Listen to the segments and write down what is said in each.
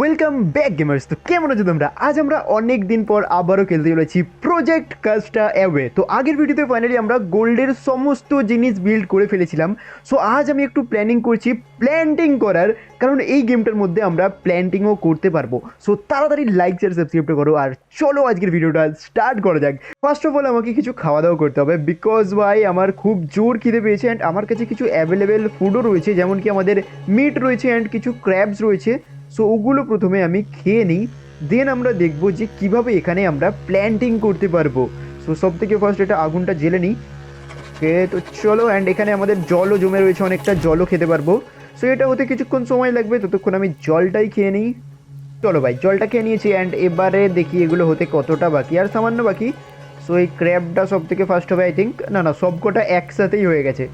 Welcome back gamers তো কেমন আছো তোমরা? আজ আমরা অনেক দিন পর আবারও খেলতে চলেছি প্রজেক্ট কাস্টা অ্যাওয়ে তো আগের ভিডিওতে ফাইনালি আমরা গোল্ডের সমস্ত জিনিস বিল্ড করে ফেলেছিলাম। সো আজ আমি একটু প্ল্যানিং করছি প্ল্যান্টিং করার, কারণ এই গেমটার মধ্যে আমরা প্ল্যান্টিংও করতে পারব। সো তাড়াতাড়ি লাইক শেয়ার সাবস্ক্রাইব করো আর চলো আজকের ভিডিওটা স্টার্ট করা যাক। ফার্স্ট অফ অল আমাকে কিছু খাওয়া দাওয়া করতে হবে বিকজ ভাই আমার খুব জোর খিদে পেয়েছে অ্যান্ড আমার কাছে কিছু অ্যাভেলেবেল ফুডও রয়েছে যেমন কি আমাদের মিট রয়েছে অ্যান্ড কিছু ক্র্যাবস রয়েছে। সো ওগুলো প্রথমে আমি খেয়ে নিই দেন আমরা দেখব যে কীভাবে এখানে আমরা প্ল্যান্টিং করতে পারব। সো সব থেকে ফার্স্ট এটা আগুনটা জেলে নিই। ওকে তো চলো অ্যান্ড এখানে আমাদের জলও জমে রয়েছে, অনেকটা জলও খেতে পারব। সো এটা হতে কিছুক্ষণ সময় লাগবে, ততক্ষণ আমি জলটাই খেয়ে নিই। চলো ভাই, জলটা খেয়ে নিয়েছি অ্যান্ড এবারে দেখি এগুলো হতে কতটা বাকি। আর সামান্য বাকি। সো এই ক্র্যাবটা সব থেকে ফার্স্ট হবে আই থিঙ্ক না না, সবকটা একসাথেই হয়ে গেছে।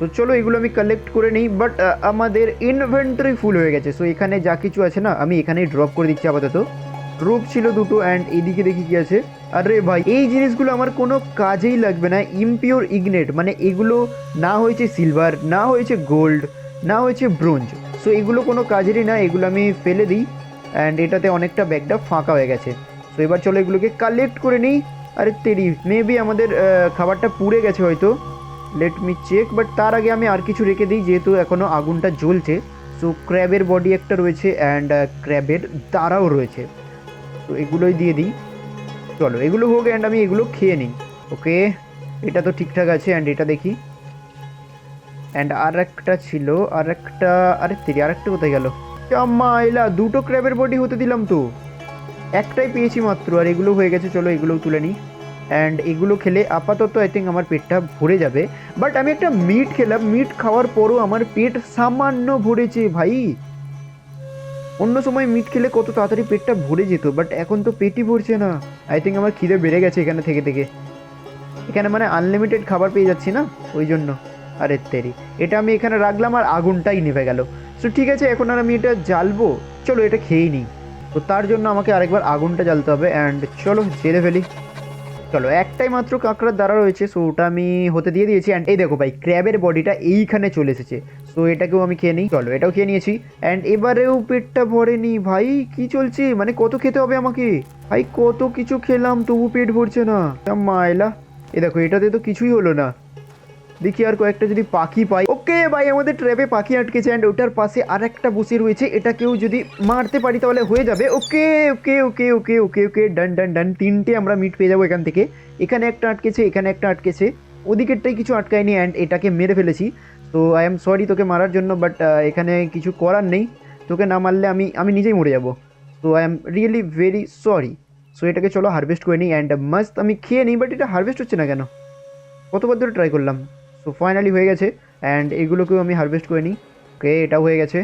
সো চলো এগুলো আমি কালেক্ট করে নিই বাট আমাদের ইনভেন্টরি ফুল হয়ে গেছে। সো এখানে যা কিছু আছে না, আমি এখানেই ড্রপ করে দিচ্ছি আপাতত। রূপ ছিল দুটো অ্যান্ড এদিকে দেখি কি আছে। আরে ভাই, এই জিনিসগুলো আমার কোনো কাজেই লাগবে না। ইমপিওর ইগনেট মানে এগুলো না হয়েছে সিলভার না হয়েছে গোল্ড না হয়েছে ব্রোঞ্জ সো এগুলো কোনো কাজেরই না, এগুলো আমি ফেলে দিই। অ্যান্ড এটাতে অনেকটা ব্যাগটা ফাঁকা হয়ে গেছে। সো এবার চলো এগুলোকে কালেক্ট করে নিই। আরে তেরি মেবি আমাদের খাবারটা পুড়ে গেছে হয়তো। লেট মি চেক বাট তার আগে আমি আর কিছু রেখে দিই, যেহেতু এখনও আগুনটা জ্বলছে। সো ক্র্যাবের বডি একটা রয়েছে অ্যান্ড ক্র্যাবের দাঁড়াও রয়েছে। তো এগুলোই দিয়ে দিই। চলো, এগুলো হোক অ্যান্ড আমি এগুলো খেয়ে নিই ওকে এটা তো ঠিকঠাক আছে অ্যান্ড এটা দেখি। অ্যান্ড আর একটা ছিল আর একটা আরে তেরি আর একটা কোথায় গেল? মা এলা দুটো ক্র্যাবের বডি হতে দিলাম তো। একটাই পেয়েছি মাত্র, আর এগুলো হয়ে গেছে, চলো এগুলোও তুলে নিই। অ্যান্ড এগুলো খেলে আপাতত আই থিঙ্ক আমার পেটটা ভরে যাবে। বাট আমি একটা মিট খেলাম। মিট খাওয়ার পরও আমার পেট সামান্য ভরেছে ভাই। অন্য সময় মিট খেলে কত তাড়াতাড়ি পেটটা ভরে যেত। বাট এখন তো পেটই ভরছে না। আই থিঙ্ক আমার খিদে বেড়ে গেছে এখানে থেকে থেকে। এখানে মানে আনলিমিটেড খাবার পেয়ে যাচ্ছি না? ওই জন্য। আরে তেরি। এটা আমি এখানে রাখলাম আর আগুনটাই নেভে গেল। সো ঠিক আছে, এখন আর আমি এটা জ্বালবো। চলো এটা খেয়েই নিই। তো তার জন্য আমাকে আরেকবার আগুনটা জ্বালতে হবে। অ্যান্ড চলো, জেলে ফেলি। চলো, একটাই মাত্র কাঁকড়ার দ্বারা রয়েছে সো ওটা আমি হতে দিয়ে দিয়েছি অ্যান্ড এই দেখো ভাই ক্র্যাবের বডিটা এইখানে চলে এসেছে সো এটাকেও আমি খেয়ে নিই। চলো, এটাও খেয়ে নিয়েছি অ্যান্ড এবারেও পেটটা ভরেনি, ভাই, কি চলছে? মানে কত খেতে হবে আমাকে? ভাই, কত কিছু খেলাম, তবু পেট ভরছে না। মায়লা। এ দেখো, এটাতে তো কিছুই হলো না। দেখি আর কয়েকটা যদি পাখি পাই। ওকে ভাই, আমাদের ট্র্যাপে পাখি আটকেছে অ্যান্ড ওটার পাশে আর একটা বসে রয়েছে। এটাকেও যদি মারতে পারি তাহলে হয়ে যাবে। ওকে ওকে ওকে ওকে ওকে ওকে ডান ডান ডান তিনটে আমরা মিট পেয়ে যাব এখান থেকে। এখানে একটা আটকেছে, এখানে একটা আটকেছে। ওদিকেরটাই কিছু আটকায়নি অ্যান্ড এটাকে মেরে ফেলেছি। তো আই এম সরি তোকে মারার জন্য বাট এখানে কিছু করার নেই। তোকে না মারলে আমি আমি নিজেই মরে যাব। তো I am really very sorry so এটাকে চলো হারভেস্ট করে নিই অ্যান্ড মাস্ট আমি খেয়ে নিই বাট এটা হারভেস্ট হচ্ছে না কেন? কতবার ধরে ট্রাই করলাম? সো ফাইনালি হয়ে গেছে অ্যান্ড এগুলোকেও আমি হারভেস্ট করে নিই। ওকে এটাও হয়ে গেছে।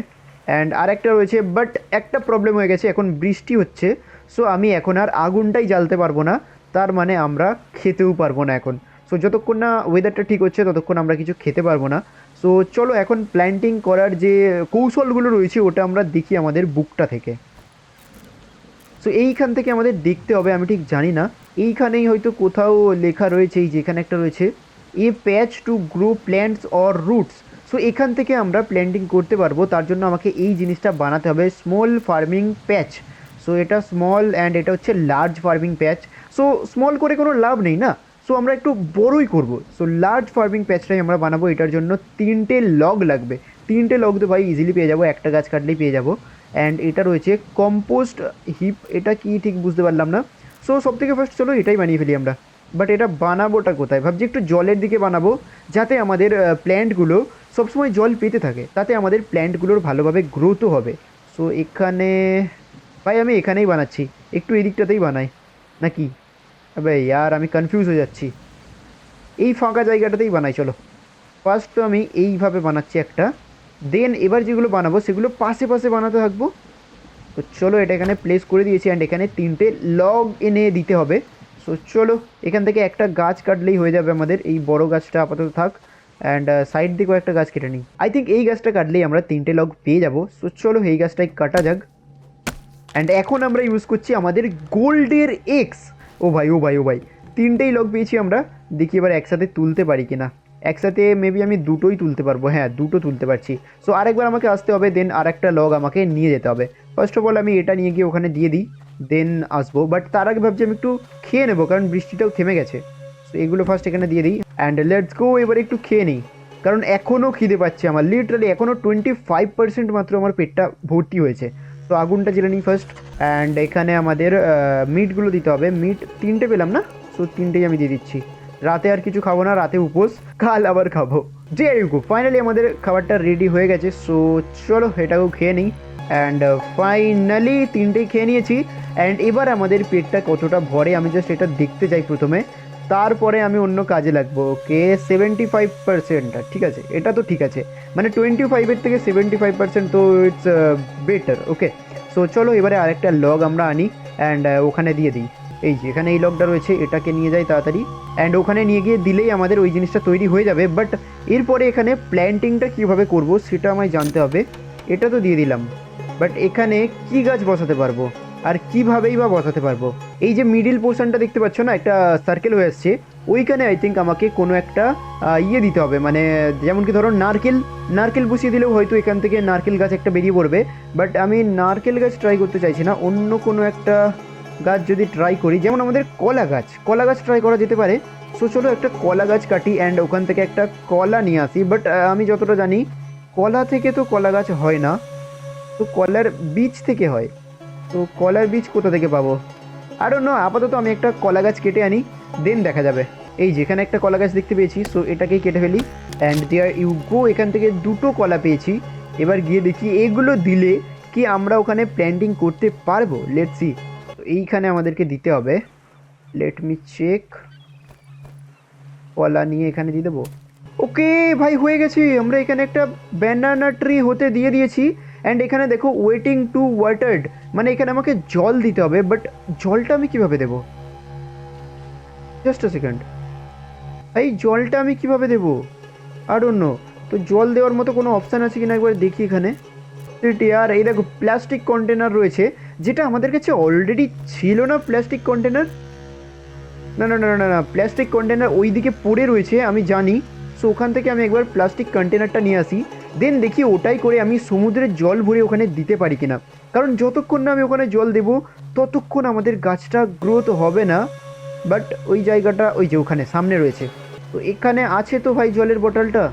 অ্যান্ড আর একটা রয়েছে বাট একটা প্রবলেম হয়ে গেছে, এখন বৃষ্টি হচ্ছে। সো আমি এখন আর আগুনটাই জ্বালতে পারব না, তার মানে আমরা খেতেও পারব না এখন। সো যতক্ষণ না ওয়েদারটা ঠিক হচ্ছে, ততক্ষণ আমরা কিছু খেতে পারব না। সো চলো এখন প্ল্যান্টিং করার যে কৌশলগুলো রয়েছে, ওটা আমরা দেখি আমাদের বুকটা থেকে। সো এইখান থেকে আমাদের দেখতে হবে, আমি ঠিক জানি না। এইখানেই হয়তো কোথাও লেখা রয়েছে, এই যেখানে একটা রয়েছে a patch to grow plants or roots. So, এখান থেকে আমরা প্ল্যান্টিং করতে পারব। তার জন্য আমাকে এই জিনিসটা বানাতে হবে, স্মল ফার্মিং প্যাচ। সো, এটা স্মল অ্যান্ড এটা হচ্ছে large farming patch. So, small করে কোনো লাভ নেই না? সো, আমরা একটু বড়ই করব। সো, লার্জ ফার্মিং প্যাচটাই আমরা বানাবো। এটার জন্য তিনটে লগ লাগবে। তিনটে লগ তো ভাই ইজিলি পেয়ে যাব, একটা গাছ কাটলেই পেয়ে যাব। অ্যান্ড এটা রয়েছে কম্পোস্ট হিপ। এটা কি ঠিক বুঝতে পারলাম না? সো সব থেকে ফার্স্ট চলো এটাই বানিয়ে ফেলি আমরা। বাট এটা বানাবোটা কোথায়? ভাবছি একটু জলের দিকে বানাবো, যাতে আমাদের প্ল্যান্টগুলো সবসময় জল পেতে থাকে। তাতে আমাদের প্ল্যান্টগুলোর ভালোভাবে গ্রোথও হবে। সো এখানে, ভাই, আমি এখানেই বানাচ্ছি। একটু এই দিকটাতেই বানাই। নাকি? ভাই ইয়ার, আমি কনফিউজ হয়ে যাচ্ছি। এই ফাঁকা জায়গাটাতেই বানাই, চলো। ফার্স্ট তো আমি এইভাবে বানাচ্ছি একটা। দেন এবার যেগুলো বানাবো, সেগুলো পাশে পাশে বানাতে থাকব। তো চলো এটা এখানে প্লেস করে দিয়েছি অ্যান্ড এখানে তিনটে লগ এনে দিতে হবে। সো চলো, এখান থেকে একটা গাছ কাটলেই হয়ে যাবে আমাদের এই বড় গাছটা আপাতত থাক। অ্যান্ড সাইড দিকেও একটা গাছ কেটে নিই। আই থিঙ্ক এই গাছটা কাটলেই আমরা তিনটে লগ পেয়ে যাব। সো চলো, এই গাছটাই কাটা যাক। অ্যান্ড এখন আমরা ইউজ করছি আমাদের গোল্ডের এক্স ও ভাই ও ভাই ও ভাই, তিনটেই লগ পেয়েছি আমরা। দেখি এবার একসাথে তুলতে পারি কিনা। একসাথে মেবি আমি দুটোই তুলতে পারব। হ্যাঁ দুটো তুলতে পারছি। সো আরেকবার আমাকে আসতে হবে দেন আর একটা লগ আমাকে নিয়ে যেতে হবে। ফার্স্ট অফ অল আমি এটা নিয়ে গিয়ে ওখানে দিয়ে দিই দেন আসব। বাট তার আগে ভাবছি আমি একটু খেয়ে নেব, কারণ বৃষ্টিটাও থেমে গেছে। সো এগুলো ফার্স্ট এখানে দিয়ে দিই অ্যান্ড লেটস গো এবার একটু খেয়ে নিই। কারণ এখনও খিদে পাচ্ছে আমার লিটারালি এখনও টোয়েন্টি ফাইভ পার্সেন্ট মাত্র আমার পেটটা ভর্তি হয়েছে। তো আগুনটা জেলে নিই ফার্স্ট অ্যান্ড এখানে আমাদের মিটগুলো দিতে হবে। মিট তিনটে পেলাম না? সো তিনটেই আমি দিয়ে দিচ্ছি। রাতে আর কিছু খাব না, রাতে উপোস, কাল আবার খাব। যে ফাইনালি আমাদের খাবারটা রেডি হয়ে গেছে। সো চলো এটাকেও খেয়ে নিই। অ্যান্ড ফাইনালি তিনটেই খেয়ে নিয়েছি। অ্যান্ড এবার আমাদের পেটটা কতটা ভরে, আমি জাস্ট এটা দেখতে চাই প্রথমে। তারপরে আমি অন্য কাজে লাগবো ওকে সেভেন্টি ফাইভ পার্সেন্ট ঠিক আছে? এটা তো ঠিক আছে। মানে টোয়েন্টি ফাইভের থেকে সেভেন্টি ফাইভ পার্সেন্ট তো ইটস বেটার ওকে সো চলো এবারে আরেকটা লগ আমরা আনি অ্যান্ড ওখানে দিয়ে দিই। এই যে, এখানে এই লগটা রয়েছে, এটাকে নিয়ে যাই তাড়াতাড়ি। অ্যান্ড ওখানে নিয়ে গিয়ে দিলেই আমাদের ওই জিনিসটা তৈরি হয়ে যাবে। বাট এরপরে এখানে প্ল্যান্টিংটা কীভাবে করব, সেটা আমায় জানতে হবে। এটা তো দিয়ে দিলাম। বাট এখানে কি গাছ বসাতে পারব? আর কিভাবেই বা বসাতে পারব? এই যে মিডিল পোর্শনটা দেখতে পাচ্ছ না, একটা সার্কেল হয়ে আসছে, ওইখানে আই থিঙ্ক আমাকে কোনো একটা ইয়ে দিতে হবে। মানে যেমন কি ধরো নারকেল নারকেল বসিয়ে দিলেও হয়তো এখান থেকে নারকেল গাছ একটা বেরিয়ে পড়বে। বাট আমি নারকেল গাছ ট্রাই করতে চাইছি না, অন্য কোনো একটা গাছ যদি ট্রাই করি, যেমন আমাদের কলা গাছ। কলা গাছ ট্রাই করা যেতে পারে। সো চলো একটা কলা গাছ কাটি অ্যান্ড ওখান থেকে একটা কলা নিয়ে আসি। বাট আমি যতটা জানি, কলা থেকে তো কলা গাছ হয় না। তো কলার বীজ থেকে হয়। তো কলার বীজ কোথা থেকে পাবো? আরও অন্য আপাতত আমি একটা কলা গাছ কেটে আনি দেন দেখা যাবে। এই যেখানে একটা কলা গাছ দেখতে পেয়েছি সো এটাকেই কেটে ফেলি। অ্যান্ড দেয়ার ইউ গো এখান থেকে দুটো কলা পেয়েছি। এবার গিয়ে দেখি এগুলো দিলে কি আমরা ওখানে প্ল্যান্টিং করতে পারব? লেট সি তো এইখানে আমাদেরকে দিতে হবে। লেট মি চেক কলা নিয়ে এখানে দিয়ে দেবো। ওকে ভাই, হয়ে গেছে। আমরা এখানে একটা ব্যানানা ট্রি হতে দিয়ে দিয়েছি। অ্যান্ড এখানে দেখো ওয়েটিং টু ওয়াটার্ড মানে এখানে আমাকে জল দিতে হবে বাট জলটা আমি কীভাবে দেবো? জাস্ট আ সেকেন্ড এই জলটা আমি কীভাবে দেবো? আর অন্য তো জল দেওয়ার মতো কোনো অপশান আছে কিনা একবার দেখি এখানে। আর এই দেখো প্লাস্টিক কন্টেনার রয়েছে, যেটা আমাদের কাছে অলরেডি ছিল না প্লাস্টিক কন্টেনার না না না না না প্লাস্টিক কন্টেনার ওই দিকে পড়ে রয়েছে, আমি জানি। সো ওখান থেকে আমি একবার প্লাস্টিক কন্টেনারটা নিয়ে আসি। দেন দেখি ওটাই করে আমি সমুদ্রের জল ভরে ওখানে দিতে পারি কিনা। কারণ যতক্ষণ না আমি ওখানে জল দেবো, ততক্ষণ আমাদের গাছটা গ্রোথ হবে না। বাট ওই জায়গাটা, ওই যে ওখানে, সামনে রয়েছে। তো এখানে আছে তো ভাই জলের বটলটা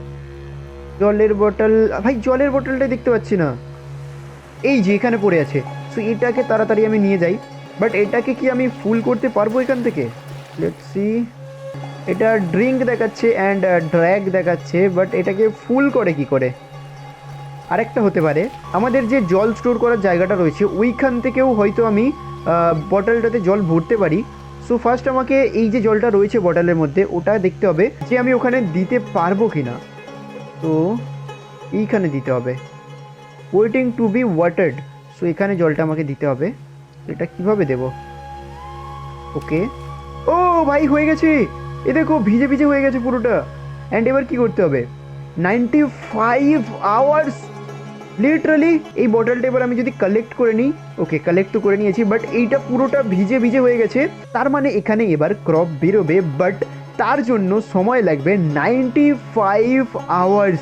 জলের বটল ভাই জলের বটলটা দেখতে পাচ্ছি না। এই যে এখানে পড়ে আছে। সো এটাকে তাড়াতাড়ি আমি নিয়ে যাই। বাট এটাকে কি আমি ফুল করতে পারব এখান থেকে? লেটস সি এটা ড্রিঙ্ক দেখাচ্ছে অ্যান্ড ড্র্যাগ দেখাচ্ছে। বাট এটাকে ফুল করে কি করে? আরেকটা হতে পারে। আমাদের যে জল স্টোর করার জায়গাটা রয়েছে, ওইখান থেকেও হয়তো আমি বটলটাতে জল ভরতে পারি। সো ফার্স্ট আমাকে এই যে জলটা রয়েছে বটলের মধ্যে, ওটা দেখতে হবে যে আমি ওখানে দিতে পারব কি না তো, এইখানে দিতে হবে। Waiting to be watered so এখানে জলটা আমাকে দিতে হবে। এটা কীভাবে দেব? ওকে ও, ভাই, হয়ে গেছে! এ দেখো, ভিজে ভিজে হয়ে গেছে পুরোটা। অ্যান্ড এবার কি করতে হবে? নাইনটি ফাইভ আওয়ার্স লিটারালি এই বটলটা এবার আমি যদি কালেক্ট করে নিই ওকে কালেক্ট তো করে নিয়েছি বাট এইটা পুরোটা ভিজে ভিজে হয়ে গেছে। তার মানে এখানে এবার ক্রপ বেরোবে বাট তার জন্য সময় লাগবে নাইনটি ফাইভ আওয়ার্স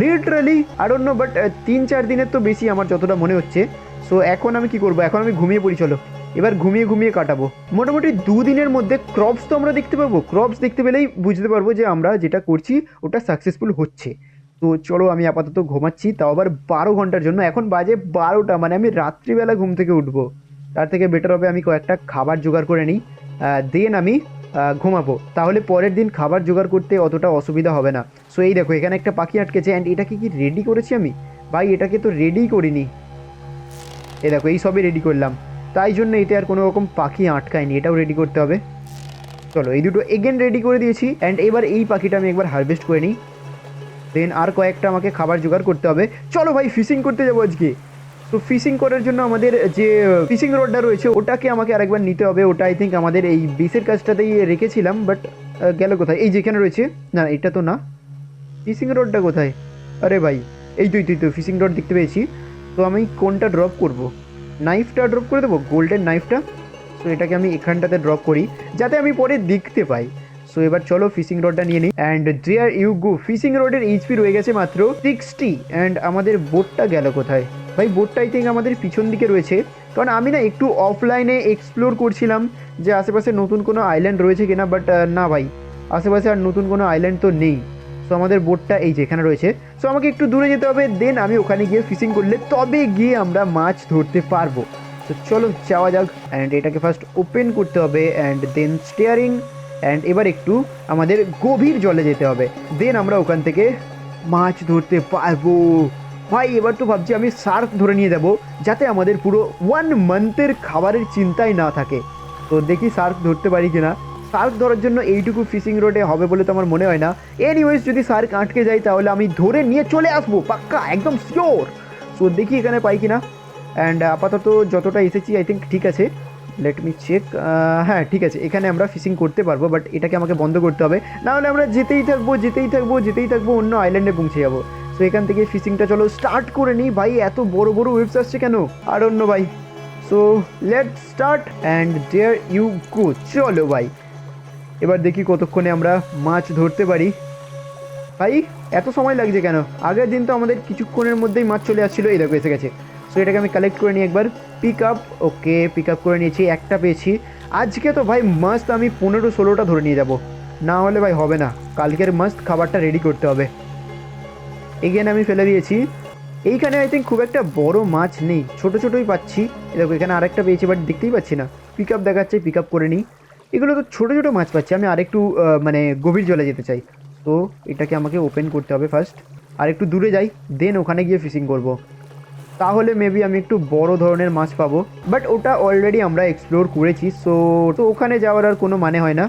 লিটারালি আর অন্য বাট তিন চার দিনের তো বেশি আমার যতটা মনে হচ্ছে। সো এখন আমি কি করব? এখন আমি ঘুমিয়ে পড়ি, চলো। এবার ঘুমিয়ে ঘুমিয়ে কাটাবো। মোটামুটি দুদিনের মধ্যে ক্রপস তো আমরা দেখতে পাবো। ক্রপস দেখতে পেলেই বুঝতে পারব যে আমরা যেটা করছি, ওটা সাকসেসফুল হচ্ছে। তো চলো আমি আপাতত ঘুমাচ্ছি, তাও আবার বারো ঘণ্টার জন্য। এখন বাজে বারোটা মানে আমি রাত্রিবেলা ঘুম থেকে উঠবো। তার থেকে বেটার হবে আমি কয়েকটা খাবার জোগাড় করে নিই। দেন আমি ঘুমাবো। তাহলে পরের দিন খাবার জোগাড় করতে অতটা অসুবিধা হবে না। সো এই দেখো, এখানে একটা পাখি আটকেছে অ্যান্ড এটাকে কি রেডি করেছি আমি? ভাই, এটাকে তো রেডিই করিনি। এ দেখো, এই সবই রেডি করলাম। তাই জন্য এতে আর কোনো রকম পাখি আটকায়নি, এটাও রেডি করতে হবে। চলো, এই দুটো এগেন রেডি করে দিয়েছি অ্যান্ড এবার এই পাখিটা আমি একবার হারভেস্ট করে নিই। দেন আর কয়েকটা আমাকে খাবার জোগাড় করতে হবে। চলো ভাই ফিশিং করতে যাব আজকে। তো ফিশিং করার জন্য আমাদের যে ফিশিং রডটা রয়েছে, ওটাকে আমাকে আরেকবার নিতে হবে। ওটা আই থিঙ্ক আমাদের এই বিসের কাজটাতেই রেখেছিলাম বাট গেল কোথায়? এই যেখানে রয়েছে, না, এটা তো না। ফিশিং রডটা কোথায়? আরে ভাই, এই তুই তুই তো ফিশিং রড দেখতে পেয়েছি। তো আমি কোনটা ড্রপ করব? নাইফটা ড্রপ করে দেবো? গোল্ডেন নাইফটা তো এটাকে আমি এখানটাতে ড্রপ করি, যাতে আমি পরে দেখতে পাই। সো এবার চলো ফিশিং রডটা নিয়ে নিই. And there you go fishing রডের এইচপি রয়ে গেছে মাত্র সিক্সটি অ্যান্ড আমাদের বোটটা গেল কোথায়? ভাই বোটটা আই থিঙ্ক আমাদের পিছন দিকে রয়েছে। কারণ আমি না একটু অফলাইনে এক্সপ্লোর করছিলাম যে আশেপাশে নতুন কোনো আইল্যান্ড রয়েছে কিনা বাট না ভাই, আশেপাশে আর নতুন কোনো আইল্যান্ড তো নেই। সো আমাদের বোটটা এই যে এখানে রয়েছে। সো আমাকে একটু দূরে যেতে হবে দেন আমি ওখানে গিয়ে ফিশিং করলে তবে গিয়ে আমরা মাছ ধরতে পারব। তো চলো যাওয়া যাক অ্যান্ড এটাকে ফার্স্ট ওপেন করতে হবে অ্যান্ড দেন স্টিয়ারিং অ্যান্ড এবার একটু আমাদের গভীর জলে যেতে হবে। দেন আমরা ওখান থেকে মাছ ধরতে পারব। ভাই, এবার তো ভাবছি আমি সার্ক ধরে নিয়ে যাব, যাতে আমাদের পুরো ওয়ান মান্থের খাবারের চিন্তাই না থাকে। তো দেখি সার্ক ধরতে পারি কিনা। সার্ক ধরার জন্য এইটুকু ফিশিং রোডে হবে বলে তো আমার মনে হয় না। এনিওয়েজ যদি সার্ক আটকে যায়, তাহলে আমি ধরে নিয়ে চলে আসব, পাক্কা, একদম শিওর সো দেখি এখানে পাই কিনা। অ্যান্ড আপাতত যতটা এসেছি আই থিঙ্ক ঠিক আছে। লেট মি চেক হ্যাঁ ঠিক আছে। এখানে আমরা ফিশিং করতে পারব বাট এটাকে আমাকে বন্ধ করতে হবে। নাহলে আমরা যেতেই থাকব যেতেই থাকব যেতেই থাকব, অন্য আইল্যান্ডে পৌঁছে যাব। সো এখান থেকে ফিশিংটা চলো স্টার্ট করে নিই। ভাই, এত বড় বড় ওয়েবস আসছে কেন? আর অন্য ভাই। So let start and there you go চলো ভাই। এবার দেখি কতক্ষণে আমরা মাছ ধরতে পারি। ভাই, এত সময় লাগছে কেন? আগের দিন তো আমাদের কিছুক্ষণের মধ্যেই মাছ চলে আসছিল। এই দেখো, এসে গেছে। সো এটাকে আমি কালেক্ট করে নিই একবার। Pick up okay pick up করে নিয়েছি, একটা পেয়েছি। আজকে তো ভাই মাস্ত আমি পনেরো ষোলোটা ধরে নিয়ে যাব। না হলে ভাই হবে না। কালকের মাস্ত খাবারটা রেডি করতে হবে। এগেন আমি ফেলে দিয়েছি। এইখানে আই থিঙ্ক খুব একটা বড় মাছ নেই। ছোট ছোটোই পাচ্ছি। দেখো, এখানে আরেকটা পেয়েছি বাট দেখতেই পাচ্ছি না। পিক আপ দেখাচ্ছে পিক আপ করে নিই। এগুলো তো ছোটো ছোটো মাছ পাচ্ছি। আমি আরেকটু মানে গভীর জলে যেতে চাই। তো এটাকে আমাকে ওপেন করতে হবে ফার্স্ট আর একটু দূরে যাই দেন ওখানে গিয়ে ফিশিং করব। তাহলে মেবি আমি একটু বড় ধরনের মাছ পাবো। বাট ওটা অলরেডি আমরা এক্সপ্লোর করেছি সো তো ওখানে যাওয়ার আর কোনো মানে হয় না।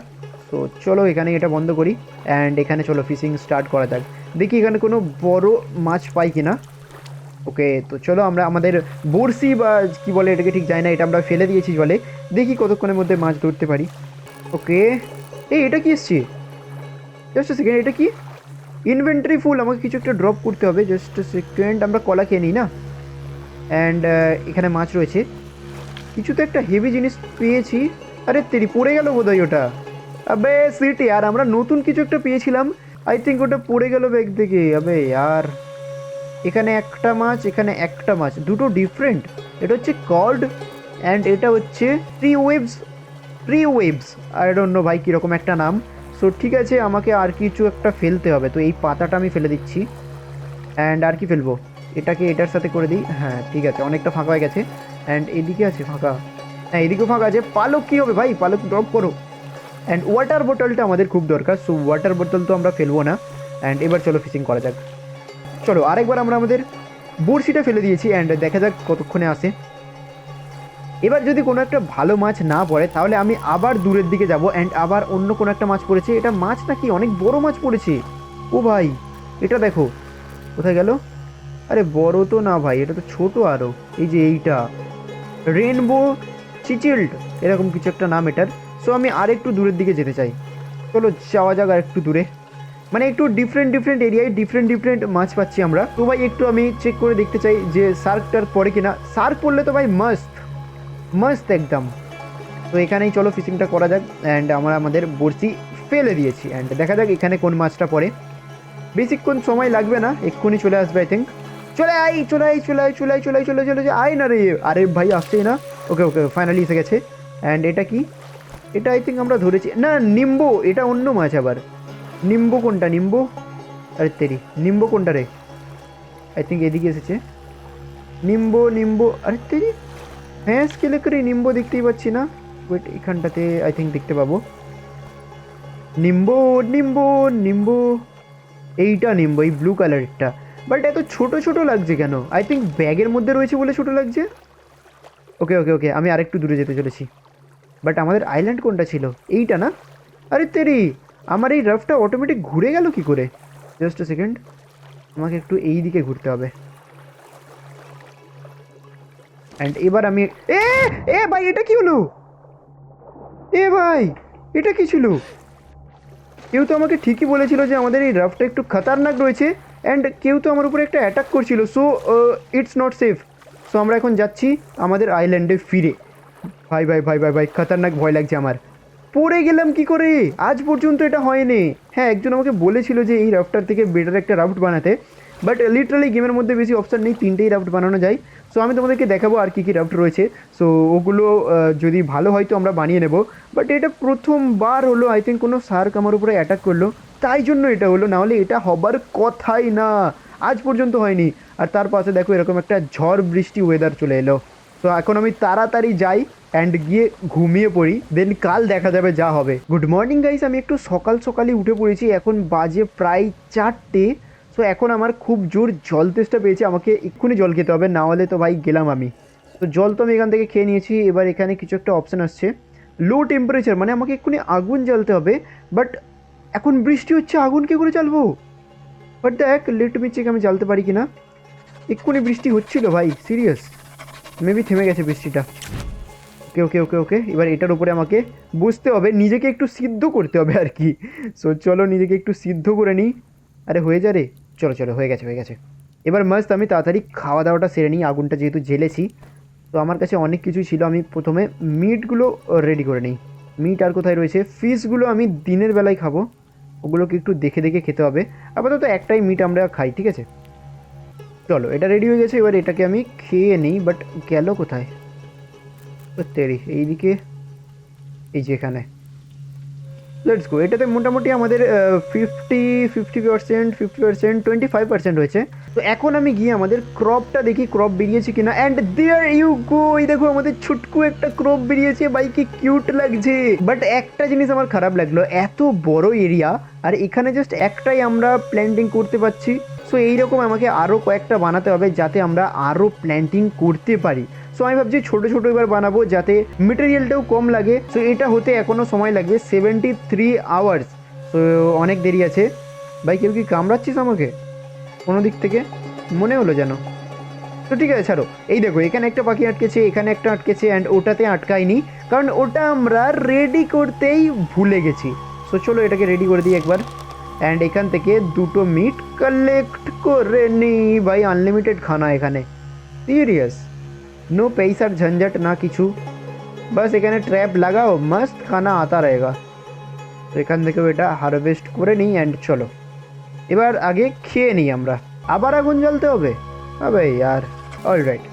তো চলো এখানে এটা বন্ধ করি অ্যান্ড এখানে চলো ফিশিং স্টার্ট করা যাক। দেখি এখানে কোনো বড় মাছ পাই কিনা। ওকে তো চলো আমরা আমাদের বড়শি বা কি বলে এটাকে ঠিক যায় না, এটা আমরা ফেলে দিয়েছি জলে। দেখি কতক্ষণের মধ্যে মাছ ধরতে পারি। ওকে এই এটা কি এসছে? জাস্ট সেকেন্ড এটা কি? ইনভেন্টারি ফুল আমাকে কিছু একটা ড্রপ করতে হবে জাস্ট সেকেন্ড আমরা কলা খেয়ে নিই না? অ্যান্ড এখানে মাছ রয়েছে। কিছু তো একটা হেভি জিনিস পেয়েছি। আরে, তেরি, পড়ে গেল বোধহয় ওটা। আবে সিটি আর আমরা নতুন কিছু একটা পেয়েছিলাম। আই থিঙ্ক ওটা পড়ে গেল ব্যাগ থেকে। আবে, আর এখানে একটা মাছ, এখানে একটা মাছ, দুটো ডিফারেন্ট এটা হচ্ছে কল্ড অ্যান্ড এটা হচ্ছে tree waves tree waves I don't know ভাই কীরকম একটা নাম। সো ঠিক আছে, আমাকে আর কিছু একটা ফেলতে হবে। তো এই পাতাটা আমি ফেলে দিচ্ছি। অ্যান্ড আর কি ফেলব? এটাকে এটার সাথে করে দিই। হ্যাঁ ঠিক আছে, অনেকটা ফাঁকা হয়ে গেছে। অ্যান্ড এদিকে আছে ফাঁকা। হ্যাঁ এদিকেও ফাঁকা আছে। পালক কী হবে ভাই? পালক ড্রপ করো। অ্যান্ড ওয়াটার বোতলটা আমাদের খুব দরকার। সো ওয়াটার বোতল তো আমরা ফেলব না। অ্যান্ড এবার চলো ফিশিং করা যাক। চলো, আরেকবার আমরা আমাদের বড়শিটা ফেলে দিয়েছি। অ্যান্ড দেখা যাক কতক্ষণে আসে। এবার যদি কোনো একটা ভালো মাছ না পড়ে, তাহলে আমি আবার দূরের দিকে যাব। অ্যান্ড আবার অন্য কোনো একটা মাছ পড়েছে। এটা মাছ নাকি অনেক বড় মাছ পড়েছে। ও ভাই, এটা দেখো। কোথায় গেল? আরে বড় তো না ভাই, এটা তো ছোট আরও এই যে এইটা। রেনবো চিচিল্ড এরকম কিছু একটা নাম এটার। সো আমি আর একটু দূরের দিকে যেতে চাই। চলো, যাওয়া যাক আর একটু দূরে। মানে একটু ডিফারেন্ট ডিফারেন্ট এরিয়ায় ডিফারেন্ট ডিফারেন্ট মাছ পাচ্ছি আমরা। তো ভাই, একটু আমি চেক করে দেখতে চাই যে সার্কটার পরে কিনা। সার্ক পড়লে তো ভাই মাস্ট মাস্ত একদম। তো এখানেই চলো ফিশিংটা করা যাক। অ্যান্ড আমরা আমাদের বড়শি ফেলে দিয়েছি। অ্যান্ড দেখা যাক এখানে কোন মাছটা পড়ে। বেশিক্ষণ সময় লাগবে না, এক্ষুনি চলে আসবে আই থিঙ্ক চলে আই চলে আই চলে আই চলে আই চলে আই, চলে চলে আই না রে, আরে ভাই, আসছেই না। ওকে ওকে ফাইনালি এসে গেছে। অ্যান্ড এটা কি? এটা আই থিঙ্ক আমরা ধরেছি। না, নিম্বো, এটা অন্য মাছ আবার। নিম্বো কোনটা, নিম্বো? আরে তেরি, নিম্বো কোনটা রে? আই থিঙ্ক এদিকে এসেছে। নিম্বো নিম্বো, আরে তেরি। হ্যাঁ স্কেলে করে নিম্বো দেখতেই পাচ্ছি না। ওয়েট এখানটাতে আই থিঙ্ক দেখতে পাবো। নিম্বো নিম্বো নিম্বো। এইটা নিম্বো, এই ব্লু কালারেরটা বাট এত ছোট ছোট লাগছে কেন? আই থিঙ্ক ব্যাগের মধ্যে রয়েছে বলে ছোট লাগছে। ওকে ওকে ওকে আমি আরেকটু দূরে যেতে চলেছি। বাট আমাদের আইল্যান্ড কোনটা ছিল? এইটা না? আরে তেরি, আমার এই রাফটা অটোমেটিক ঘুরে গেল কি করে? জাস্ট এ সেকেন্ড আমাকে একটু এই দিকে ঘুরতে হবে। অ্যান্ড এবার আমি, এ এ ভাই, এটা কি হলো? এ ভাই, এটা কি ছিল? কেউ তো আমাকে ঠিকই বলেছিল যে আমাদের এই রাফটা একটু খতরনাক রয়েছে। অ্যান্ড কেউ তো আমার উপরে একটা অ্যাটাক করছিল so it's not safe so আমরা এখন যাচ্ছি আমাদের আইল্যান্ডে ফিরে। ভাই ভাই ভাই ভাই ভাই, খতরনাক ভয় লাগছে আমার। পড়ে গেলাম কি করে? আজ পর্যন্ত এটা হয়নি। হ্যাঁ একজন আমাকে বলেছিল যে এই রাফটার থেকে বেটার একটা রাফট বানাতে বাট লিটারালি গেমের মধ্যে বেশি অপশান নেই, তিনটেই রাফট বানানো যায়। সো আমি তোমাদেরকে দেখাবো আর কী কী রাফট রয়েছে। সো ওগুলো যদি ভালো হয় তো আমরা বানিয়ে নেব। বাট এটা প্রথমবার হলো আই থিঙ্ক কোনো সার্ক আমার উপরে অ্যাটাক করল। তাই জন্য এটা হলো নাহলে এটা হবার কথাই না। আজ পর্যন্ত হয়নি। আর তার পাশে দেখো এরকম একটা ঝড় বৃষ্টি ওয়েদার চলে এলো। তো এখন আমি তাড়াতাড়ি যাই অ্যান্ড গিয়ে ঘুমিয়ে পড়ি। দেন কাল দেখা যাবে যা হবে। গুড মর্নিং গাইস আমি একটু সকাল সকালই উঠে পড়েছি। এখন বাজে প্রায় চারটে। সো এখন আমার খুব জোর জল তেষ্টা পেয়েছে। আমাকে এক্ষুনি জল খেতে হবে। না হলে তো ভাই গেলাম আমি। তো জল তো আমি এখান থেকে খেয়ে নিয়েছি। এবার এখানে কিছু একটা অপশান আসছে। লো টেম্পারেচার মানে আমাকে এক্ষুনি আগুন জ্বালতে হবে। বাট এখন বৃষ্টি হচ্ছে, আগুন কী করে জ্বালবো? বাট দেখ লেট মি চেক আমি জ্বালতে পারি কিনা? এক্ষুনি বৃষ্টি হচ্ছিল ভাই সিরিয়াস মেবি থেমে গেছে বৃষ্টিটা। ওকে ওকে ওকে ওকে এবার এটার উপরে আমাকে বুঝতে হবে, নিজেকে একটু সিদ্ধ করতে হবে আর কি। সো চলো নিজেকে একটু সিদ্ধ করে নিই। আরে, হয়ে যা রে। চলো চলো, হয়ে গেছে হয়ে গেছে। এবার মাস্ত আমি তাড়াতাড়ি খাওয়া দাওয়াটা সেরে নিই, আগুনটা যেহেতু জ্বেলেছি। তো আমার কাছে অনেক কিছুই ছিল, আমি প্রথমে মিটগুলো রেডি করে নিই। মিট আর কোথায় রয়েছে? ফিশগুলো আমি দিনের বেলায় খাব। ওগুলোকে একটু দেখে দেখে খেতে হবে। আপাতত একটাই মিট আমরা খাই, ঠিক আছে? চলো, এটা রেডি হয়ে গেছে, এবার এটাকে আমি খেয়ে নিই বাট গেল কোথায়? তেরি, এইদিকে, এই যে এখানে। লেটস গো এটাতে মোটামুটি আমাদের fifty fifty percent fifty percent twenty five percent হয়েছে তো এখন আমি গিয়ে আমাদের ক্রপটা দেখি ক্রপ বেরিয়েছে কিনা। অ্যান্ড দেয়ার ইউ গো এই দেখো আমাদের ছুটকু একটা ক্রপ বেরিয়েছে। বাইকে কিউট লাগছে! বাট একটা জিনিস আমার খারাপ লাগল, এত বড় এরিয়া আর এখানে জাস্ট একটাই আমরা প্ল্যান্টিং করতে পারছি। সো এইরকম আমাকে আরও কয়েকটা বানাতে হবে যাতে আমরা আরও প্ল্যান্টিং করতে পারি। সো আমি ভাবছি ছোটো ছোটো এবার বানাবো যাতে মেটেরিয়ালটাও কম লাগে। সো এটা হতে এখনও সময় লাগবে সেভেন্টি থ্রি আওয়ার্স সো অনেক দেরি আছে। ভাই, কেউ কি কামড়াচ্ছিস আমাকে? কোনো দিক থেকে মনে হলো যেন। তো ঠিক আছে, ছাড়ো। এই দেখো, এখানে একটা পাখি আটকেছে, এখানে একটা আটকেছে অ্যান্ড ওটাতে আটকায়নি, কারণ ওটা আমরা রেডি করতেই ভুলে গেছি। সো চলো এটাকে রেডি করে দিই একবার। অ্যান্ড এখান থেকে দুটো মিট কালেক্ট করে নিই। ভাই আনলিমিটেড খানা এখানে। সিরিয়াস নো পয়সার ঝঞ্ঝট না কিছু। বাস, এখানে ট্র্যাপ লাগাও মাস্ট খানা আতা রয়েগা। এখান থেকেও এটা হারভেস্ট করে নিই অ্যান্ড চলো। এবার আগে খেয়ে নিই আমরা। আবার আগুন জ্বালতে হবে? হবে আর অল রাইট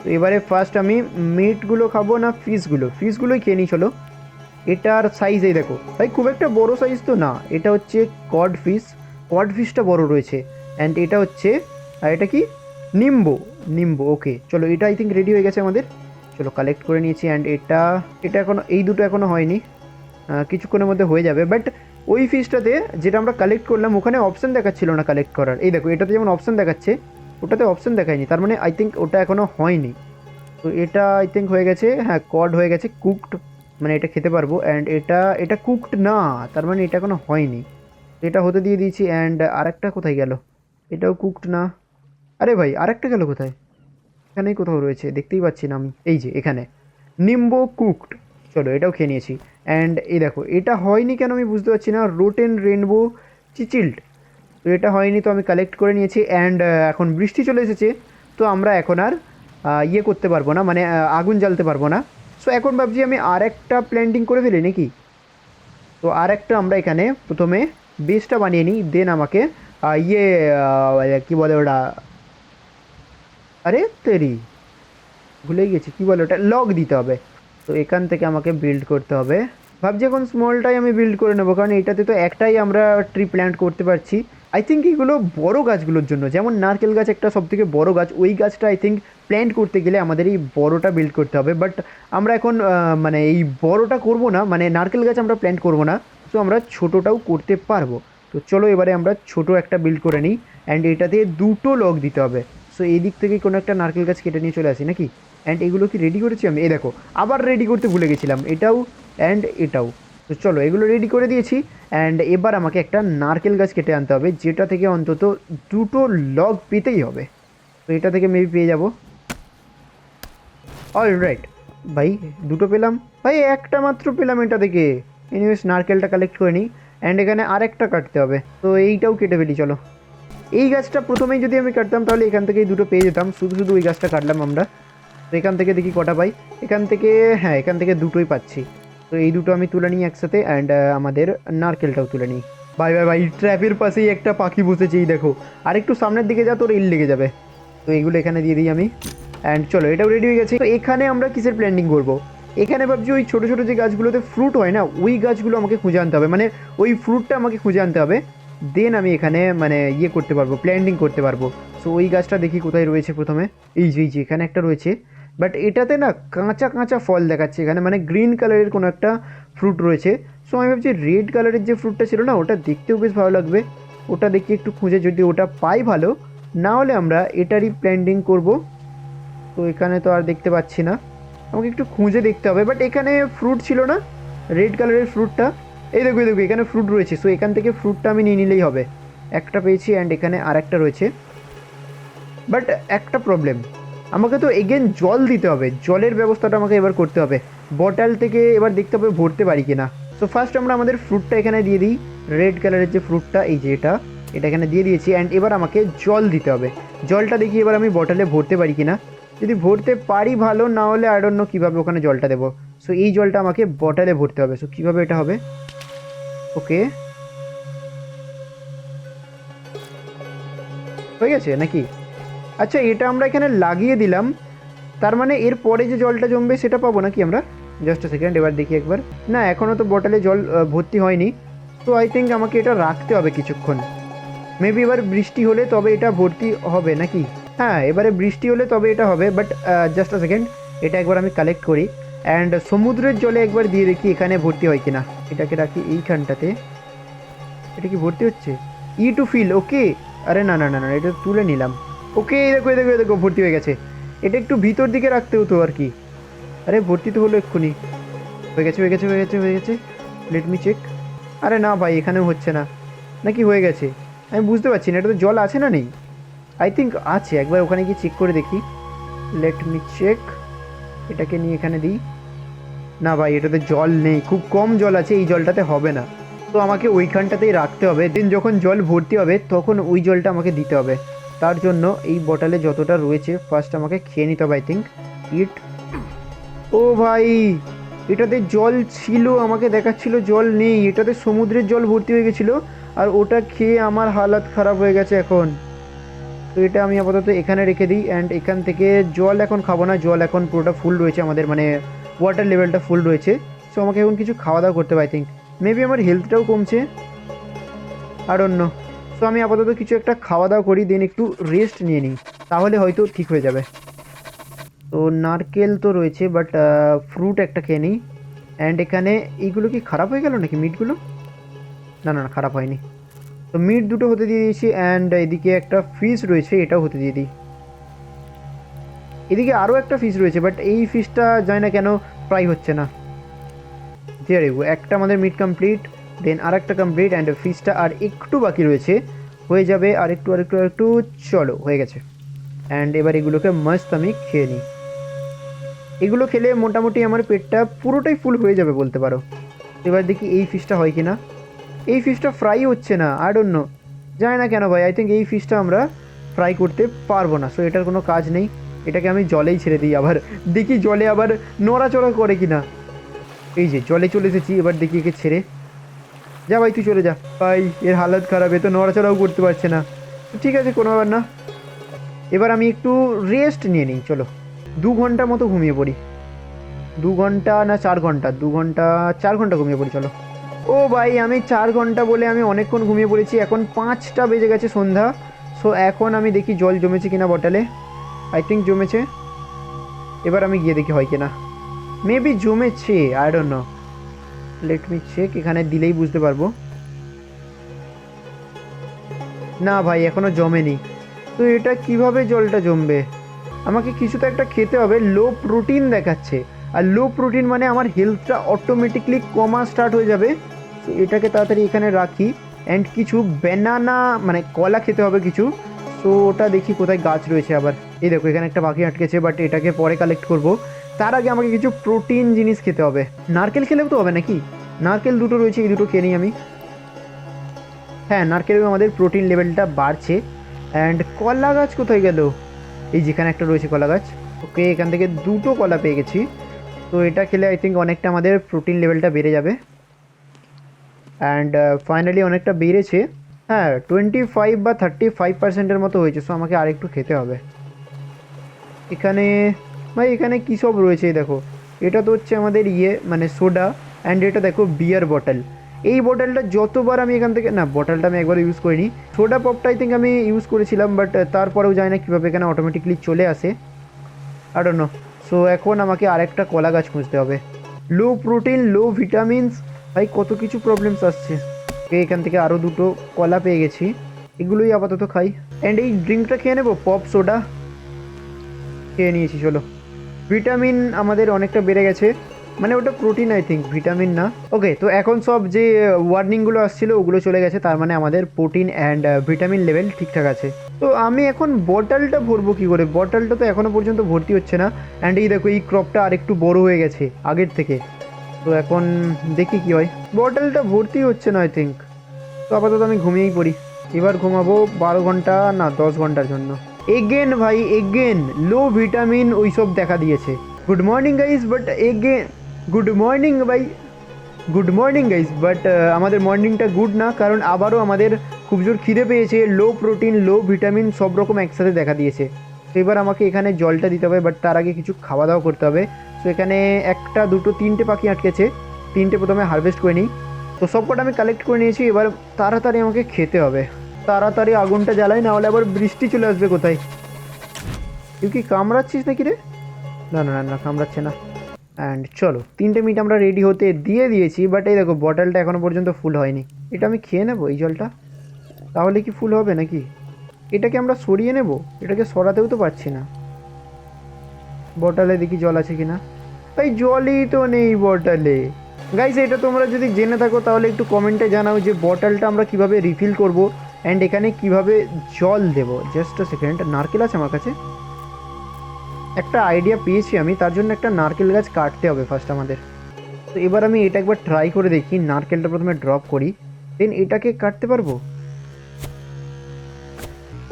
তো এবারে ফার্স্ট আমি মিটগুলো খাব না ফিশগুলো ফিশগুলোই খেয়ে নিই, চলো। এটার সাইজ এই দেখো। ভাই, খুব একটা বড় সাইজ তো না। এটা হচ্ছে কড ফিশ কড ফিশটা বড় রয়েছে। অ্যান্ড এটা হচ্ছে, আর এটা কি? নিম্বো নিম্বো ওকে চলো, এটা আই থিঙ্ক রেডি হয়ে গেছে আমাদের। চলো কালেক্ট করে নিয়েছি। অ্যান্ড এটা এটা এখনও, এই দুটো এখনও হয়নি। কিছুক্ষণের মধ্যে হয়ে যাবে। বাট ওই ফিসটাতে যেটা আমরা কালেক্ট করলাম, ওখানে অপশান দেখাচ্ছিল না কালেক্ট করার। এই দেখো, এটাতে যেমন অপশান দেখাচ্ছে, ওটাতে অপশান দেখায়নি। তার মানে আই থিঙ্ক ওটা এখনও হয়নি। তো এটা আই থিঙ্ক হয়ে গেছে হ্যাঁ কড হয়ে গেছে কুকড মানে এটা খেতে পারব। অ্যান্ড এটা এটা কুকড না, তার মানে এটা এখনও হয়নি। এটা হতে দিয়ে দিয়েছি অ্যান্ড আরেকটা কোথায় গেল? এটাও কুকড না। আরে ভাই, আরেকটা গেল কোথায়? এখানেই কোথাও রয়েছে, দেখতেই পাচ্ছি না আমি। এই যে, এখানে। নিম্বো কুকড চলো, এটাও খেয়ে নিয়েছি। অ্যান্ড এই দেখো, এটা হয়নি কেন আমি বুঝতে পারছি না রোটেন রেনবো চিচিল্ড তো এটা হয়নি, তো আমি কালেক্ট করে নিয়েছি অ্যান্ড এখন বৃষ্টি চলে এসেছে, তো আমরা এখন আর ইয়ে করতে পারব না মানে আগুন জ্বালতে পারব না। সো এখন ভাবছি আমি আর একটা প্ল্যান্টিং করে ফেলি নাকি? তো আর একটা আমরা এখানে প্রথমে বেসটা বানিয়ে নিই দেন আমাকে ইয়ে কি বলে ওটা? আরে, তেরি। ভুলে গেছি, কী বলে ওটা? লক দিতে হবে। তো এখান থেকে আমাকে বিল্ড করতে হবে। ভাবছি এখন স্মলটাই আমি বিল্ড করে নেব, কারণ এটাতে তো একটাই আমরা ট্রি প্ল্যান্ট করতে পারছি। আই থিঙ্ক এইগুলো বড় গাছগুলোর জন্য, যেমন নারকেল গাছ একটা সবথেকে বড় গাছ, ওই গাছটা আই থিঙ্ক প্ল্যান্ট করতে গেলে আমাদের এই বড়টা বিল্ড করতে হবে। বাট আমরা এখন মানে এই বড়টা করব না মানে নারকেল গাছ আমরা প্ল্যান্ট করব না সো আমরা ছোটোটাও করতে পারব। তো চলো এবারে আমরা ছোট একটা বিল্ড করে নিই অ্যান্ড এটাতে দুটো লক দিতে হবে। সো এই দিক থেকে কোনো একটা নারকেল গাছ কেটে নিয়ে চলে আসি, নাকি? অ্যান্ড এগুলো কি রেডি করেছি আমি? এই দেখো, আবার রেডি করতে ভুলে গেছিলাম। এটাও অ্যান্ড এটাও। তো চলো, এগুলো রেডি করে দিয়েছি। অ্যান্ড এবার আমাকে একটা নারকেল গাছ কেটে আনতে হবে, যেটা থেকে অন্তত দুটো লগ পেতেই হবে। তো এটা থেকে মেবি পেয়ে যাব। অল রাইট ভাই, দুটো পেলাম। ভাই, একটা মাত্র পেলাম এটা থেকে। এনিওয়েস নারকেলটা কালেক্ট করে নিই। অ্যান্ড এখানে আরেকটা কাটতে হবে। তো এইটাও কেটে ফেলি, চলো। এই গাছটা প্রথমেই যদি আমি কাটতাম, তাহলে এখান থেকেই দুটো পেয়ে যেতাম। শুধু শুধু ওই গাছটা কাটলাম আমরা। তো এখান থেকে দেখি কটা পাই। এখান থেকে হ্যাঁ এখান থেকে দুটোই পাচ্ছি। তো এই দুটো আমি তুলে নিই একসাথে অ্যান্ড আমাদের নারকেলটাও তুলে নিই। ভাই ভাই ভাই, ট্র্যাপের পাশেই একটা পাখি বসেছে, এই দেখো। আর একটু সামনের দিকে যা, তোর ইল লেগে যাবে। তো এইগুলো এখানে দিয়ে দিই আমি। অ্যান্ড চলো, এটাও রেডি হয়ে গেছে। তো এখানে আমরা কিসের প্ল্যান্ডিং করব? এখানে ভাবছি ওই ছোটো ছোটো যে গাছগুলোতে ফ্রুট হয় না, ওই গাছগুলো আমাকে খুঁজে আনতে হবে। মানে ওই ফ্রুটটা আমাকে খুঁজে আনতে হবে। দেন আমি এখানে মানে ইয়ে করতে পারব প্ল্যান্ডিং করতে পারব। সো ওই গাছটা দেখি কোথায় রয়েছে প্রথমে। এই যে এই যে, এখানে একটা রয়েছে। বাট এটাতে না কাঁচা কাঁচা ফল দেখাচ্ছে এখানে। মানে গ্রিন কালারের কোনো একটা ফ্রুট রয়েছে। সো আমি ভাবছি রেড কালারের যে ফ্রুটটা ছিল না, ওটা দেখতেও বেশ ভালো লাগবে। ওটা দেখি একটু খুঁজে যদি ওটা পাই ভালো, না হলে আমরা এটারই প্ল্যান্ডিং করব। তো এখানে তো আর দেখতে পাচ্ছি না। আমাকে একটু খুঁজে দেখতে হবে। বাট এখানে ফ্রুট ছিল না রেড কালারের ফ্রুটটা এই দেখো দেখো, এখানে ফ্রুট রয়েছে। সো এখান থেকে ফ্রুটটা আমি নিয়ে নিলেই হবে। একটা পেয়েছি অ্যান্ড এখানে আর একটা রয়েছে। বাট একটা প্রবলেম আমাকে তো এগেন জল দিতে হবে। জলের ব্যবস্থাটা আমাকে এবার করতে হবে। বটল থেকে এবার দেখতে হবে ভরতে পারি কিনা। সো ফার্স্ট আমরা আমাদের ফ্রুটটা এখানে দিয়ে দিই। রেড কালারের যে ফ্রুটটা এই যে এটা এটা এখানে দিয়ে দিয়েছি। অ্যান্ড এবার আমাকে জল দিতে হবে। জলটা দেখি এবার আমি বটলে ভরতে পারি কিনা। যদি ভরতে পারি ভালো, না হলে আর অন্য কীভাবে ওখানে জলটা দেবো। সো এই জলটা আমাকে বটলে ভরতে হবে। সো কীভাবে এটা হবে? ওকে হয়ে গেছে নাকি? আচ্ছা এটা আমরা এখানে লাগিয়ে দিলাম। তার মানে এর পরে যে জলটা জমবে সেটা পাবো নাকি আমরা? জাস্ট সেকেন্ড এবার দেখি একবার। না এখনও তো বটলে জল ভর্তি হয়নি। তো আই থিঙ্ক আমাকে এটা রাখতে হবে কিছুক্ষণ। মেবি এবার বৃষ্টি হলে তবে এটা ভর্তি হবে নাকি? হ্যাঁ এবারে বৃষ্টি হলে তবে এটা হবে বাট জাস্ট আ সেকেন্ড এটা একবার আমি কালেক্ট করি। অ্যান্ড সমুদ্রের জলে একবার দিয়ে দেখি এখানে ভর্তি হয় কিনা। এটাকে রাখি এইখানটাতে। এটা কি ভর্তি হচ্ছে? ই টু ফিল ওকে আরে না না না না, এটা তুলে নিলাম। ওকে, এই দেখো এই দেখো এই দেখো, ভর্তি হয়ে গেছে। এটা একটু ভিতর দিকে রাখতে হতো আর কি। আরে, ভর্তি তো হলো এক্ষুনি। হয়ে গেছে হয়ে গেছে হয়ে গেছে হয়ে গেছে। লেট মি চেক আরে না ভাই, এখানেও হচ্ছে না। নাকি হয়ে গেছে? আমি বুঝতে পারছি না, এটা তো জল আছে না নেই? আই থিঙ্ক আছে, একবার ওখানে গিয়ে চেক করে দেখি। লেট মি চেক এটাকে নিয়ে এখানে দিই। না ভাই, এটাতে জল নেই, খুব কম জল আছে, এই জলটাতে হবে না। তো আমাকে ওইখানটাতেই রাখতে হবে। দিন যখন জল ভর্তি হবে, তখন ওই জলটা আমাকে দিতে হবে। তার জন্য এই বটলে যতটা রয়েছে ফার্স্ট আমাকে খেয়ে নিতে হবে আই থিঙ্ক ইট ও ভাই, এটাতে জল ছিল, আমাকে দেখাচ্ছিল জল নেই। এটাতে সমুদ্রের জল ভর্তি হয়ে গেছিল, আর ওটা খেয়ে আমার হালাত খারাপ হয়ে গেছে এখন। তো এটা আমি আপাতত এখানে রেখে দিই অ্যান্ড এখান থেকে জল এখন খাব না। জল এখন পুরোটা ফুল রয়েছে আমাদের মানে ওয়াটার লেভেলটা ফুল রয়েছে। সো আমাকে এখন কিছু খাওয়া দাওয়া করতে হবে আই থিঙ্ক মেবি আমার হেলথটাও কমছে। আর অন্য সো আমি আপাতত কিছু একটা খাওয়া দাওয়া করি দেন একটু রেস্ট নিয়ে নিই, তাহলে হয়তো ঠিক হয়ে যাবে। তো নারকেল তো রয়েছে বাট ফ্রুট একটা খেয়ে নিই। অ্যান্ড এখানে এইগুলো কি খারাপ হয়ে গেল নাকি মিটগুলো না না না, খারাপ হয়নি। তো মিট দুটো হতে দিয়ে দিয়েছি অ্যান্ড এদিকে একটা ফিস রয়েছে, এটাও হতে দিয়ে দিই। এদিকে আরও একটা ফিস রয়েছে বাট এই ফিসটা যায় না কেন ফ্রাই হচ্ছে না। গো একটা আমাদের মিট কমপ্লিট দেন আর একটা কমপ্লিট অ্যান্ড ফিশটা আর একটু বাকি রয়েছে। হয়ে যাবে আর একটু আর একটু আর একটু চলো, হয়ে গেছে। অ্যান্ড এবার এগুলোকে মাস্ত আমি খেয়ে নিই। এগুলো খেলে মোটামুটি আমার পেটটা পুরোটাই ফুল হয়ে যাবে বলতে পারো। এবার দেখি এই ফিশটা হয় কি না এই ফিশটা ফ্রাই হচ্ছে না আর অন্য জানি না কেন ভাই আই থিঙ্ক এই ফিশটা আমরা ফ্রাই করতে পারব না। সো এটার কোনো কাজ নেই। এটাকে আমি জলেই ছেড়ে দিই আবার। দেখি জলে আবার নড়াচড়া করে কি না এই যে, জলে চলে এসেছি, এবার দেখি একে ছেড়ে। যা ভাই, তুই চলে যা। ভাই, এর হালত খারাপ, এ তো নড়াচড়াও করতে পারছে না। ঠিক আছে, কোনো ব্যাপার না। এবার আমি একটু রেস্ট নিয়ে নিই, চলো। দু ঘণ্টা মতো ঘুমিয়ে পড়ি। দু ঘণ্টা না চার ঘণ্টা? দু ঘণ্টা, চার ঘণ্টা ঘুমিয়ে পড়ি, চলো। ও ভাই, আমি চার ঘণ্টা বলে আমি অনেকক্ষণ ঘুমিয়ে পড়েছি। এখন পাঁচটা বেজে গেছে সন্ধ্যা। সো এখন আমি দেখি জল জমেছে কিনা বটলে আই থিঙ্ক জমেছে। এবার আমি গিয়ে দেখি হয় কিনা। মেবি জমেছে I don't know let me check এখানে দিলেই বুঝতে পারব। না ভাই, এখনও জমেনি। তো এটা কীভাবে জলটা জমবে? আমাকে কিছু তো একটা খেতে হবে লো প্রোটিন দেখাচ্ছে। আর লো প্রোটিন মানে আমার হেলথটা অটোমেটিকলি কমা স্টার্ট হয়ে যাবে। তো এটাকে তাড়াতাড়ি এখানে রাখি। অ্যান্ড কিছু ব্যানানা মানে কলা খেতে হবে কিছু। তো ওটা দেখি কোথায় গাছ রয়েছে আবার। এই দেখো, এখানে একটা পাখি আটকেছে বাট এটাকে পরে কালেক্ট করব। তার আগে আমাকে কিছু প্রোটিন জিনিস খেতে হবে। নারকেল খেলেও তো হবে নাকি? নারকেল দুটো রয়েছে, এই দুটো খেয়ে আমি। হ্যাঁ নারকেলেও আমাদের প্রোটিন লেভেলটা বাড়ছে। অ্যান্ড কলা গাছ কোথায় গেল? এই যেখানে একটা রয়েছে কলা গাছ। ওকে, এখান থেকে দুটো কলা পেয়ে গেছি। তো এটা খেলে আই থিঙ্ক অনেকটা আমাদের প্রোটিন লেভেলটা বেড়ে যাবে। অ্যান্ড ফাইনালি অনেকটা বেড়েছে। হ্যাঁ টোয়েন্টি ফাইভ বা থার্টি ফাইভ পার্সেন্টের মতো হয়েছে সো আমাকে আরেকটু খেতে হবে। এখানে ভাই, এখানে কী সব রয়েছে দেখো? এটা তো হচ্ছে আমাদের ইয়ে মানে সোডা অ্যান্ড এটা দেখো বিয়ার বটল এই বটলটা যতবার আমি এখান থেকে না বটলটা আমি একবার ইউজ করিনি। সোডা পপটা আই থিঙ্ক আমি ইউজ করেছিলাম বাট তারপরেও জানি না কীভাবে এখানে অটোমেটিকলি চলে আসে। আর নো সো এখন আমাকে আরেকটা কলা গাছ খুঁজতে হবে। লো প্রোটিন লো ভিটামিনস ভাই, কত কিছু প্রবলেমস আসছে। এখান থেকে আরও দুটো কলা পেয়ে গেছি। এগুলোই আপাতত খাই। অ্যান্ড এই ড্রিঙ্কটা খেয়ে নেব? পপ সোডা খেয়ে নিয়েছি, চলো। ভিটামিন আমাদের অনেকটা বেড়ে গেছে। মানে ওটা প্রোটিন আই থিঙ্ক ভিটামিন না। ওকে তো এখন সব যে ওয়ার্নিংগুলো আসছিল, ওগুলো চলে গেছে। তার মানে আমাদের প্রোটিন অ্যান্ড ভিটামিন লেভেল ঠিকঠাক আছে। তো আমি এখন বটলটা ভরবো কী করে? বটলটা তো এখনও পর্যন্ত ভর্তি হচ্ছে না। অ্যান্ড এই দেখো, এই ক্রপটা আরেকটু বড় হয়ে গেছে, আগের থেকে। তো এখন দেখি কি হয়। বটলটা ভর্তি হচ্ছে না আই থিঙ্ক তো আপাতত আমি ঘুমিয়েই পড়ি। এবার ঘুমাবো বারো ঘণ্টা না, দশ ঘণ্টার জন্য। এগেন ভাই এগেন লো ভিটামিন ওইসব দেখা দিয়েছে। Good morning guys but again good morning ভাই। গুড মর্নিং গাইজ বাট আমাদের মর্নিংটা গুড না, কারণ আবারও আমাদের খুব জোর খিদে পেয়েছে। লো প্রোটিন লো ভিটামিন সব রকম একসাথে দেখা দিয়েছে। তো এবার আমাকে এখানে জলটা দিতে হবে বাট তার আগে কিছু খাওয়া দাওয়া করতে হবে। তো এখানে একটা, দুটো, তিনটে পাখি আটকেছে। তিনটে প্রথমে হারভেস্ট করে নিই। তো সবকটা আমি কালেক্ট করে নিয়েছি, এবার তাড়াতাড়ি আমাকে খেতে হবে। তাড়াতাড়ি আগুনটা জ্বালাই না হলে আবার বৃষ্টি চলে আসবে কোথায়? তুই কি কামড়াচ্ছিস নাকি রে? না না না না, কামড়াচ্ছে না। অ্যান্ড চলো, তিনটে মিনিট আমরা রেডি হতে দিয়ে দিয়েছি বাট এই দেখো বটলটা এখনও পর্যন্ত ফুল হয়নি। এটা আমি খেয়ে নেব এই জলটা? তাহলে কি ফুল হবে নাকি? এটাকে আমরা সরিয়ে নেব? এটাকে সরাতেও তো পারছি না। বটলে দেখি জল আছে কিনা। তাই জলই তো নেই বটলে গাইস এটা তোমরা যদি জেনে থাকো, তাহলে একটু কমেন্টে জানাও যে বটলটা আমরা কীভাবে রিফিল করব। অ্যান্ড এখানে কীভাবে জল দেব? জাস্ট সেকেন্ড নারকেল আছে আমার কাছে। একটা আইডিয়া পেয়েছি আমি, তার জন্য একটা নারকেল গাছ কাটতে হবে ফার্স্ট আমাদের। তো এবার আমি এটা একবার ট্রাই করে দেখি, নারকেলটা প্রথমে ড্রপ করি দেন এটাকে কাটতে পারব?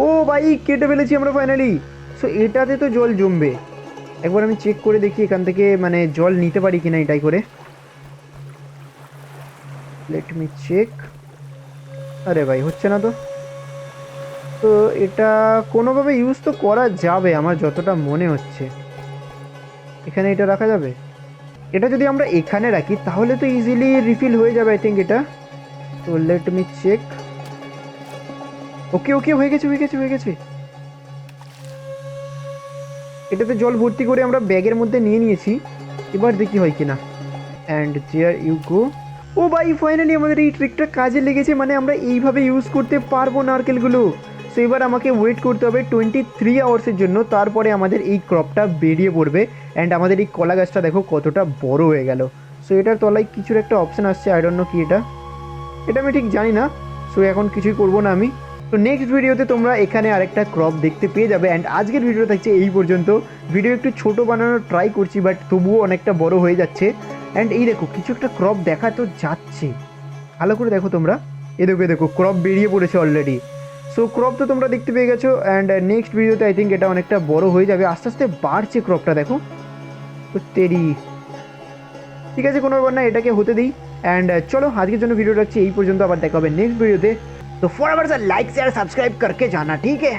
ও ভাই, কেটে ফেলেছি আমরা ফাইনালি সো এটাতে তো জল জমবে। একবার আমি চেক করে দেখি এখান থেকে মানে জল নিতে পারি কিনা এটাই করে। লেট মি চেক আরে ভাই, হচ্ছে না তো। তো এটা কোনোভাবে ইউজ তো করা যাবে আমার যতটা মনে হচ্ছে। এখানে এটা রাখা যাবে? এটা যদি আমরা এখানে রাখি, তাহলে তো ইজিলি রিফিল হয়ে যাবে আই থিঙ্ক এটা। তো let me check okay okay হয়ে গেছে হয়ে গেছে হয়ে গেছে। এটাতে জল ভর্তি করে আমরা ব্যাগের মধ্যে নিয়ে নিয়েছি। এবার দেখি হয় কিনা। অ্যান্ড চেয়ার ইউ গো ও ভাই ফাইনালি আমাদের এই ট্রিকটা কাজে লেগেছে মানে আমরা এইভাবে ইউজ করতে পারব নারকেলগুলো। সো এবার আমাকে ওয়েট করতে হবে টোয়েন্টি থ্রি আওয়ার্সের জন্য, তারপরে আমাদের এই ক্রপটা বেরিয়ে পড়বে। অ্যান্ড আমাদের এই কলা গাছটা দেখো কতটা বড় হয়ে গেল। সো এটার তলায় কিছুর একটা অপশান আসছে আই নো কি এটা। এটা আমি ঠিক জানি না। সো এখন কিছুই করব না আমি। তো নেক্সট ভিডিওতে তোমরা এখানে আরেকটা ক্রপ দেখতে পেয়ে যাবে। অ্যান্ড আজকের ভিডিও থাকছে এই পর্যন্ত। ভিডিও একটু ছোট বানানোর ট্রাই করছি বাট তবুও অনেকটা বড় হয়ে যাচ্ছে। অ্যান্ড এই দেখো, কিছু একটা ক্রপ দেখা তো যাচ্ছে। ভালো করে দেখো তোমরা। এ দেখো এ দেখো ক্রপ বেরিয়ে পড়েছে অলরেডি সো ক্রপ তো তোমরা দেখতে পেয়ে গেছো অ্যান্ড নেক্সট ভিডিওতে আই থিঙ্ক এটা অনেকটা বড় হয়ে যাবে। আস্তে আস্তে বাড়ছে ক্রপটা দেখো। তেরি। ঠিক আছে, কোনো ব্যাপার না, এটাকে হতে দিই। অ্যান্ড uh, চলো, আজকের জন্য ভিডিও রাখছি, এই পর্যন্ত, আবার দেখা হবে নেক্সট ভিডিওতে তো ফর আবার লাইক শেয়ার সাবস্ক্রাইব করকে জানা, ঠিক আছে?